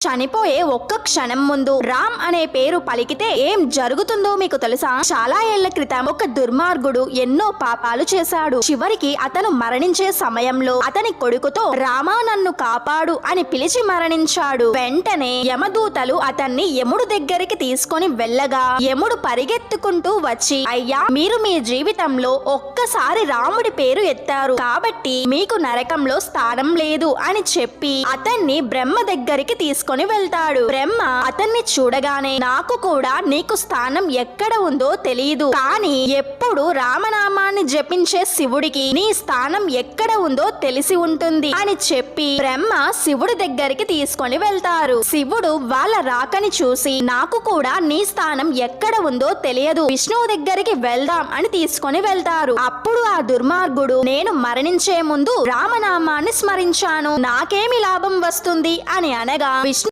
చనిపోయే ఒక్క క్షణం ముందు రామ్ అనే పేరు పలికితే ఏం జరుగుతుందో మీకు తెలుసా? చాలా ఏళ్ళ క్రితం ఒక దుర్మార్గుడు ఎన్నో పాపాలు చేశాడు. చివరికి అతను మరణించే సమయంలో అతని కొడుకుతో రామా నన్ను కాపాడు అని పిలిచి మరణించాడు. వెంటనే యమదూతలు అతన్ని యముడు దగ్గరికి తీసుకొని వెళ్ళగా యముడు పరిగెత్తుకుంటూ వచ్చి అయ్యా మీరు మీ జీవితంలో ఒక్కసారి రాముడి పేరు ఎత్తారు. కాబట్టి మీకు నరకంలో స్థానం లేదు అని చెప్పి అతన్ని బ్రహ్మ దగ్గరికి తీసుకొని వెళ్తాడు. బ్రహ్మ అతన్ని చూడగానే నాకు కూడా నీకు స్థానం ఎక్కడ ఉందో తెలియదు కానీ ఎప్పుడు రామనామాన్ని జపించే శివుడికి నీ స్థానం ఎక్కడ ఉందో తెలిసి ఉంటుంది అని చెప్పి బ్రహ్మ శివుడి దగ్గరికి తీసుకొని వెళ్తారు. శివుడు వాళ్ళ రాకని చూసి నాకు కూడా నీ స్థానం ఎక్కడ ఉందో తెలియదు. విష్ణువు దగ్గరికి వెళ్దాం అని తీసుకొని వెళ్తారు. అప్పుడు ఆ దుర్మార్గుడు నేను మరణించే ముందు రామనామాన్ని స్మరించాను. నాకేమి లాభం వస్తుంది? అని అనగా